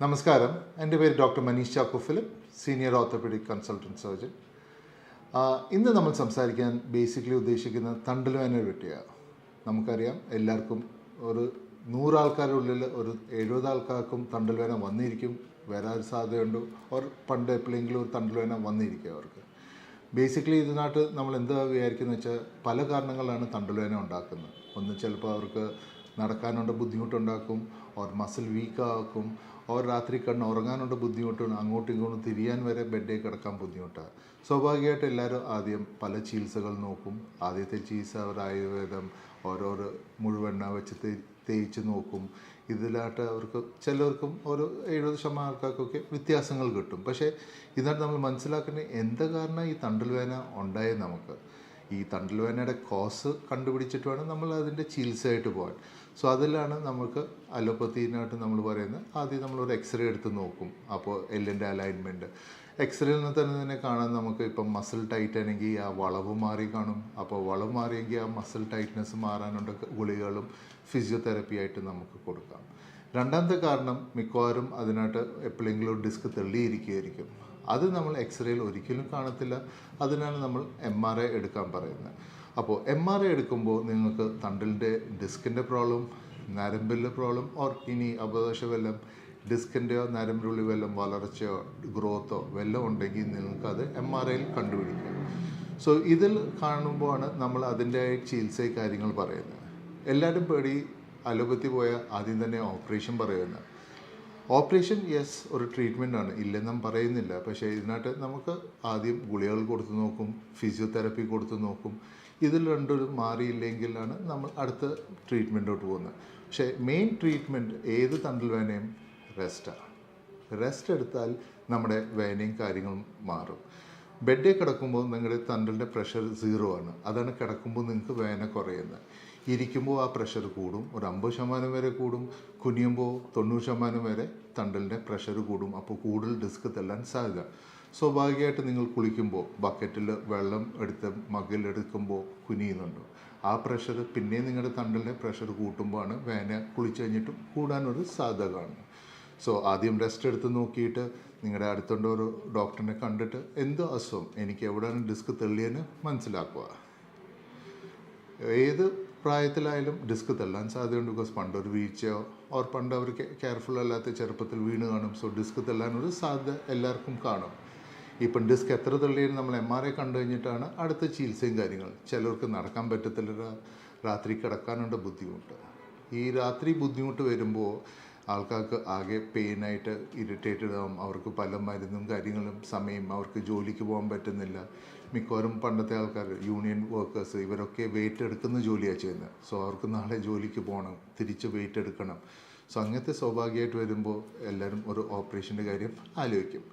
നമസ്കാരം. എന്റെ പേര് doctor Manish Chacko Philip senior orthopaedic consultant surgeon. ഇന്ന് നമ്മൾ സംസാരിക്കാൻ ബേസിക്കലി ഉദ്ദേശിക്കുന്ന തണ്ടലുവേന വെട്ടിയാണ് നമുക്കറിയാം എല്ലാവർക്കും ഒരു നൂറാൾക്കാരുടെ ഉള്ളിൽ ഒരു എഴുപത് ആൾക്കാർക്കും തണ്ടൽവേന വന്നിരിക്കും. വരാൻ സാധ്യതയുണ്ട്. ഓർ പണ്ട് എപ്പോഴെങ്കിലും ഒരു തണ്ടൽവേന വന്നിരിക്കും അവർക്ക്. ബേസിക്കലി ഇതിനകത്ത് നമ്മൾ എന്താ വിചാരിക്കുന്നത് വെച്ചാൽ പല കാരണങ്ങളാണ് തണ്ടൽവേന ഉണ്ടാക്കുന്നത്. ഒന്ന് ചിലപ്പോൾ അവർക്ക് നടക്കാനുണ്ട് ബുദ്ധിമുട്ടുണ്ടാക്കും ഓർ മസിൽ വീക്കാക്കും ഓർ രാത്രി കണ്ണ് ഉറങ്ങാനുണ്ട് ബുദ്ധിമുട്ടുണ്ട് അങ്ങോട്ടും ഇങ്ങോട്ടും തിരിയാൻ വരെ ബെഡിൽ കിടക്കാൻ ബുദ്ധിമുട്ടാണ് സ്വാഭാവികമായിട്ട് എല്ലാവരും ആദ്യം പല ചികിത്സകൾ നോക്കും. ആദ്യത്തെ ചികിത്സ അവർ ആയുർവേദം ഓരോരോ മുഴുവെണ്ണ വെച്ച് തേച്ച് നോക്കും. ഇതിലായിട്ട് അവർക്ക് ചിലർക്കും ഒരു എഴുപത് ശതമാനം ആൾക്കാർക്കൊക്കെ വ്യത്യാസങ്ങൾ കിട്ടും. പക്ഷേ ഇതാണ് നമ്മൾ മനസ്സിലാക്കുന്നത് എന്ത് കാരണം ഈ തണ്ടൽ വേദന ഉണ്ടായത് നമുക്ക്? ഈ തണ്ടൽ വേദനയുടെ കോസ് കണ്ടുപിടിച്ചിട്ട് വേണം നമ്മൾ അതിന്റെ ചികിത്സയായിട്ട് പോകാൻ. സോ അതിലാണ് നമുക്ക് അലോപ്പത്തിനായിട്ട് നമ്മൾ പറയുന്നത്. ആദ്യം നമ്മളൊരു എക്സ്റേ എടുത്ത് നോക്കും. അപ്പോൾ എല്ലിന്റെ അലൈൻമെന്റ് എക്സ്റേയിൽ നിന്ന് തന്നെ തന്നെ കാണാൻ നമുക്ക് ഇപ്പം മസിൽ ടൈറ്റ് ആണെങ്കിൽ ആ വളവ് മാറി കാണും. അപ്പോൾ വളവ് മാറിയെങ്കിൽ ആ മസിൽ ടൈറ്റ്നെസ് മാറാനുള്ള ഗുളികകളും ഫിസിയോതെറപ്പി ആയിട്ട് നമുക്ക് കൊടുക്കാം. രണ്ടാമത്തെ കാരണം മിക്കവാറും അതിനായിട്ട് എപ്പോഴെങ്കിലും ഡിസ്ക് തെള്ളിയിരിക്കുകയായിരിക്കും അത് നമ്മൾ എക്സ്റേയിൽ ഒരിക്കലും കാണത്തില്ല. അതിനാണ് നമ്മൾ എം ആർ ഐ എടുക്കാൻ പറയുന്നത്. അപ്പോൾ എം ആർ ഐ എടുക്കുമ്പോൾ നിങ്ങൾക്ക് തണ്ടിലിന്റെ ഡിസ്കിന്റെ പ്രോബ്ലം നരമ്പിലെ പ്രോബ്ലം ഓർ ഇനി അപദോഷ വല്ലം ഡിസ്കിന്റെയോ നരമ്പിനുള്ളിൽ വല്ലം വളർച്ചയോ ഗ്രോത്തോ വല്ലതും ഉണ്ടെങ്കിൽ നിങ്ങൾക്കത് എം ആർ ഐയിൽ കണ്ടുപിടിക്കാം. സോ ഇതിൽ കാണുമ്പോഴാണ് നമ്മൾ അതിന്റെ ചികിത്സ കാര്യങ്ങൾ പറയുന്നത്. എല്ലാവരും പേടി അലോപ്പത്തി പോയാൽ ആദ്യം തന്നെ ഓപ്പറേഷൻ പറയുന്നത്. ഓപ്പറേഷൻ യെസ് ഒരു ട്രീറ്റ്മെന്റ് ആണ്. ഇല്ലെന്നും പറയുന്നില്ല. പക്ഷേ ഇതിനകത്ത് നമുക്ക് ആദ്യം ഗുളികകൾ കൊടുത്തു നോക്കും ഫിസിയോതെറപ്പി കൊടുത്തു നോക്കും. ഇതിൽ രണ്ടും മാറിയില്ലെങ്കിലാണ് നമ്മൾ അടുത്ത ട്രീറ്റ്മെന്റോട്ട് പോകുന്നത്. പക്ഷേ മെയിൻ ട്രീറ്റ്മെന്റ് ഏത് തണ്ടൽ വേനയും റെസ്റ്റാണ് റെസ്റ്റ് എടുത്താൽ നമ്മുടെ വേനയും കാര്യങ്ങളും മാറും. ബെഡിൽ കിടക്കുമ്പോൾ നിങ്ങളുടെ തണ്ടലിന്റെ പ്രഷർ സീറോ ആണ്. അതാണ് കിടക്കുമ്പോൾ നിങ്ങൾക്ക് വേന കുറയുന്നത്. ഇരിക്കുമ്പോൾ ആ പ്രഷർ കൂടും. ഒരു അമ്പത് ശതമാനം വരെ കൂടും. കുനിയുമ്പോൾ തൊണ്ണൂറ് ശതമാനം വരെ തണ്ടലിന്റെ പ്രഷർ കൂടും. അപ്പോൾ കൂടുതൽ ഡിസ്ക് തെല്ലാൻ സാധ്യത. സ്വാഭാവികമായിട്ട് നിങ്ങൾ കുളിക്കുമ്പോൾ ബക്കറ്റിൽ വെള്ളം എടുത്ത് മകിലെടുക്കുമ്പോൾ കുനിയുന്നുണ്ട്. ആ പ്രഷർ പിന്നെ നിങ്ങളുടെ തണ്ടലിന്റെ പ്രഷർ കൂട്ടുമ്പോഴാണ് വേന കുളിച്ച് കഴിഞ്ഞിട്ടും കൂടാനൊരു സാധ്യത കാണുന്നത്. സോ ആദ്യം റെസ്റ്റ് എടുത്ത് നോക്കിയിട്ട് നിങ്ങളുടെ അടുത്തുള്ള ഒരു ഡോക്ടറിനെ കണ്ടിട്ട് എന്തോ അസുഖം? എനിക്ക് എവിടെയാണ് ഡിസ്ക് തെള്ളിയെന്ന് മനസ്സിലാക്കുക. ഏത് പ്രായത്തിലായാലും ഡിസ്ക് തെല്ലാൻ സാധ്യതയുണ്ട് ബിക്കോസ് ഒരു വീഴ്ചയോ ഓർ പണ്ട് അവർ കെയർഫുൾ അല്ലാത്ത ചെറുപ്പത്തിൽ വീണ് കാണും. സോ ഡിസ്ക് തെല്ലാനൊരു സാധ്യത എല്ലാവർക്കും കാണും. ഇപ്പം ഡിസ്ക് എത്ര തള്ളിയാലും നമ്മൾ എം ആർ ഐ കണ്ടു കഴിഞ്ഞിട്ടാണ് അടുത്ത ചികിത്സയും കാര്യങ്ങൾ ചിലർക്ക് നടക്കാൻ പറ്റത്തില്ല രാത്രി കിടക്കാനുണ്ട് ബുദ്ധിമുട്ട്. ഈ രാത്രി ബുദ്ധിമുട്ട് വരുമ്പോൾ ആൾക്കാർക്ക് ആകെ പെയിനായിട്ട് ഇറിറ്റേറ്റഡ് ആവും. അവർക്ക് പല മരുന്നും കാര്യങ്ങളും സമയം അവർക്ക് ജോലിക്ക് പോകാൻ പറ്റുന്നില്ല. മിക്കവാറും പണ്ടത്തെ ആൾക്കാർ യൂണിയൻ വർക്കേഴ്സ് ഇവരൊക്കെ വെയിറ്റ് എടുക്കുന്ന ജോലിയാണ് ചെയ്യുന്നത്. സോ അവർക്ക് നാളെ ജോലിക്ക് പോകണം തിരിച്ച് വെയിറ്റ് എടുക്കണം. സോ അങ്ങനത്തെ സ്വാഭാവികമായിട്ട് വരുമ്പോൾ എല്ലാവരും ഒരു ഓപ്പറേഷന്റെ കാര്യം ആലോചിക്കും.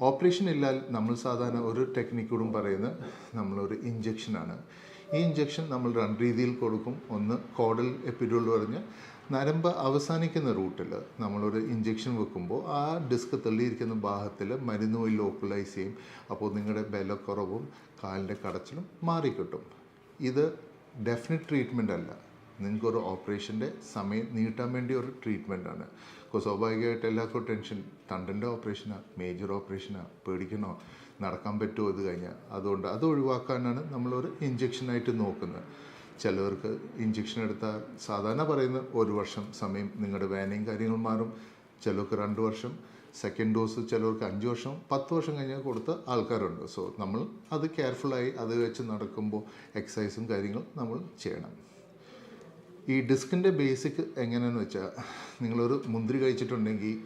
ഓപ്പറേഷൻ ഇല്ലാൽ നമ്മൾ സാധാരണ ഒരു ടെക്നിക്കൂടും പറയുന്നത് നമ്മളൊരു ഇഞ്ചക്ഷനാണ്. ഈ ഇഞ്ചക്ഷൻ നമ്മൾ രണ്ട് രീതിയിൽ കൊടുക്കും. ഒന്ന് കോഡൽ എപ്പിഡ്യൂൾ പറഞ്ഞ് നരമ്പ് അവസാനിക്കുന്ന റൂട്ടിൽ നമ്മളൊരു ഇഞ്ചക്ഷൻ വെക്കുമ്പോൾ ആ ഡിസ്ക് തള്ളിയിരിക്കുന്ന ഭാഗത്തിൽ മരുന്ന് പോയി ലോക്കലൈസ് ചെയ്യും. അപ്പോൾ നിങ്ങളുടെ ബലക്കുറവും കാലിന്റെ കടച്ചിലും മാറിക്കിട്ടും. ഇത് ഡെഫിനറ്റ് ട്രീറ്റ്മെന്റ് അല്ല. നിങ്ങൾക്കൊരു ഓപ്പറേഷന്റെ സമയം നീട്ടാൻ വേണ്ടി ഒരു ട്രീറ്റ്മെന്റാണ്. അപ്പോൾ സ്വാഭാവികമായിട്ട് എല്ലാവർക്കും ടെൻഷൻ. തണ്ടന്റെ ഓപ്പറേഷനാണ് മേജർ ഓപ്പറേഷനാണ് പേടിക്കണോ? നടക്കാൻ പറ്റുമോ ഇത് കഴിഞ്ഞാൽ? അതുകൊണ്ട് അത് ഒഴിവാക്കാനാണ് നമ്മളൊരു ഇഞ്ചെക്ഷനായിട്ട് നോക്കുന്നത്. ചിലവർക്ക് ഇഞ്ചെക്ഷൻ എടുത്താൽ സാധാരണ പറയുന്ന ഒരു വർഷം സമയം നിങ്ങളുടെ വേനയും കാര്യങ്ങൾ മാറും. ചിലവർക്ക് രണ്ട് വർഷം സെക്കൻഡ് ഡോസ് ചിലവർക്ക് അഞ്ച് വർഷം പത്ത് വർഷം കഴിഞ്ഞാൽ കൊടുത്ത ആൾക്കാരുണ്ട്. സോ നമ്മൾ അത് കെയർഫുള്ളായി അത് വെച്ച് നടക്കുമ്പോൾ എക്സസൈസും കാര്യങ്ങളും നമ്മൾ ചെയ്യണം. ഈ ഡിസ്കിന്റെ ബേസിക് എങ്ങനെയാണെന്ന് വെച്ചാൽ നിങ്ങളൊരു മുന്തിരി കഴിച്ചിട്ടുണ്ടെങ്കിൽ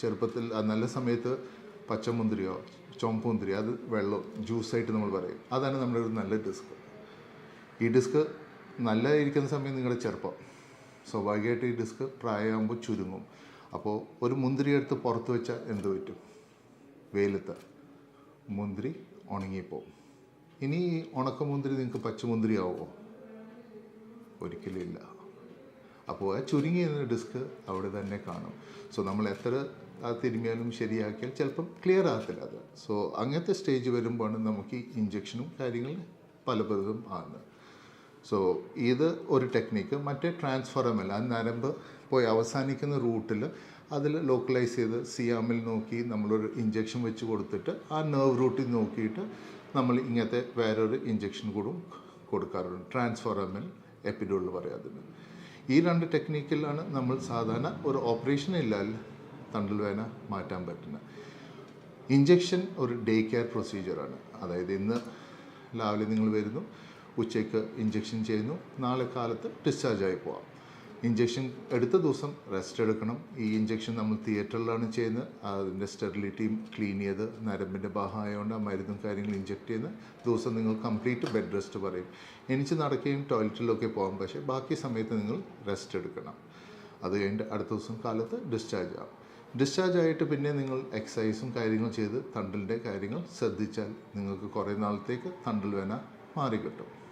ചെറുപ്പത്തിൽ നല്ല സമയത്ത് പച്ചമുന്തിരിയോ ചുമപ്പ് മുന്തിരി അത് വെള്ളം ജ്യൂസായിട്ട് നമ്മൾ പറയും. അതാണ് നമ്മുടെ ഒരു നല്ല ഡിസ്ക്. ഈ ഡിസ്ക് നല്ല നല്ലതായിരിക്കുന്ന സമയം നിങ്ങളുടെ ചെറുപ്പം. സ്വാഭാവികമായിട്ട് ഈ ഡിസ്ക് പ്രായമാകുമ്പോൾ ചുരുങ്ങും. അപ്പോൾ ഒരു മുന്തിരി എടുത്ത് പുറത്ത് വെച്ചാൽ എന്ത് പറ്റും? വെയിലത്ത്. മുന്തിരി ഉണങ്ങിപ്പോവും. ഇനി ഉണക്കമുന്തിരി നിങ്ങൾക്ക് പച്ചമുന്തിരി ആവുമോ ഒരിക്കലും ഇല്ല. അപ്പോൾ ആ ചുരുങ്ങിയ ഡിസ്ക് അവിടെ തന്നെ കാണും. സോ നമ്മൾ എത്ര തിരുമ്മിയാലും ശരിയാക്കിയാൽ ചിലപ്പം ക്ലിയർ ആകത്തില്ല അത്. സോ അങ്ങനത്തെ സ്റ്റേജ് വരുമ്പോഴാണ് നമുക്ക് ഇഞ്ചക്ഷനും കാര്യങ്ങളും പലപലതും ആണ് സോ ഇത് ഒരു ടെക്നിക്ക് മറ്റേ ട്രാൻസ്ഫോറമല്ല ആ നരമ്പ് പോയി അവസാനിക്കുന്ന റൂട്ടിൽ അതിൽ ലോക്കലൈസ് ചെയ്ത് സിയാമിൽ നോക്കി നമ്മളൊരു ഇഞ്ചെക്ഷൻ വെച്ച് കൊടുത്തിട്ട് ആ നെർവ് റൂട്ടിൽ നോക്കിയിട്ട് നമ്മൾ ഇങ്ങനത്തെ വേറൊരു ഇഞ്ചെക്ഷൻ കൂടും കൊടുക്കാറുണ്ട്. ട്രാൻസ്ഫോറമിൽ എപ്പിഡോളിൽ പറയാതിന് ഈ രണ്ട് ടെക്നിക്കിലാണ് നമ്മൾ സാധാരണ ഒരു ഓപ്പറേഷൻ ഇല്ലാൽ തണ്ടൽ വേന മാറ്റാൻ പറ്റുന്നത്. ഇഞ്ചെക്ഷൻ ഒരു ഡേ കെയർ പ്രൊസീജിയറാണ് അതായത് ഇന്ന് രാവിലെ നിങ്ങൾ വരുന്നു ഉച്ചയ്ക്ക് ഇഞ്ചെക്ഷൻ ചെയ്യുന്നു നാളെ കാലത്ത് ഡിസ്ചാർജ് ആയി പോവാം. ഇഞ്ചെക്ഷൻ എടുത്ത ദിവസം റെസ്റ്റ് എടുക്കണം. ഈ ഇഞ്ചക്ഷൻ നമ്മൾ തിയേറ്ററിലാണ് ചെയ്യുന്നത്. അതിന്റെ സ്റ്റെറിലിറ്റിയും ക്ലീൻ ചെയ്ത് നരമ്പിന്റെ ഭാഗമായതുകൊണ്ട് ആ മരുന്നും കാര്യങ്ങളും ഇഞ്ചെക്ട് ചെയ്യുന്ന ദിവസം നിങ്ങൾ കംപ്ലീറ്റ് ബെഡ് റെസ്റ്റ് പറയും. എനിക്ക് നടക്കുകയും ടോയ്ലറ്റിലൊക്കെ പോകാം. പക്ഷേ ബാക്കി സമയത്ത് നിങ്ങൾ റെസ്റ്റ് എടുക്കണം. അത് കഴിഞ്ഞിട്ട് അടുത്ത ദിവസം കാലത്ത് ഡിസ്ചാർജ് ആവും. ഡിസ്ചാർജ് ആയിട്ട് പിന്നെ നിങ്ങൾ എക്സസൈസും കാര്യങ്ങളും ചെയ്ത് തണ്ടലിന്റെ കാര്യങ്ങൾ ശ്രദ്ധിച്ചാൽ നിങ്ങൾക്ക് കുറേ നാളത്തേക്ക് തണ്ടൽ വേന മാറി കിട്ടും